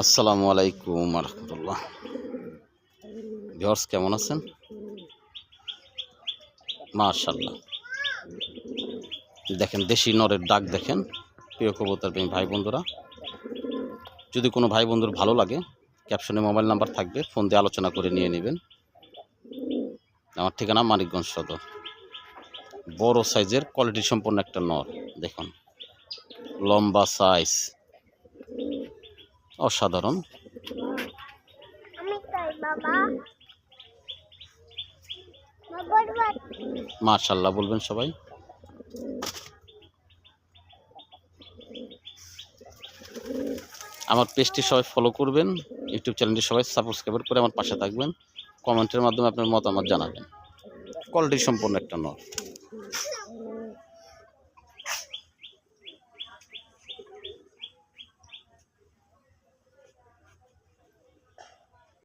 আসসালামু আলাইকুম রহমতুল্লাহ ভিওর্স কেমন আছেন? মাশাল্লাহ দেখেন, দেশি নরের ডাক দেখেন, প্রিয় কবুতর প্রেমী ভাই বন্ধুরা। যদি কোনো ভাই বন্ধুর ভালো লাগে, ক্যাপশনে মোবাইল নাম্বার থাকবে, ফোন দিয়ে আলোচনা করে নিয়ে নেবেন। আমার ঠিকানা মানিকগঞ্জ সদর। বড় সাইজের কোয়ালিটি সম্পন্ন একটা নর, দেখুন। লম্বা সাইজ। অসাধারণ। মার্শাল্লাহ বলবেন সবাই? আমার পেজটি সবাই ফলো করবেন ইউটিউব চ্যানেলটি সবাই সাবস্ক্রাইব করে আমার পাশে থাকবেন কমেন্টের মাধ্যমে আপনার মতামত জানাবেন। কোয়ালিটি সম্পন্ন একটা নর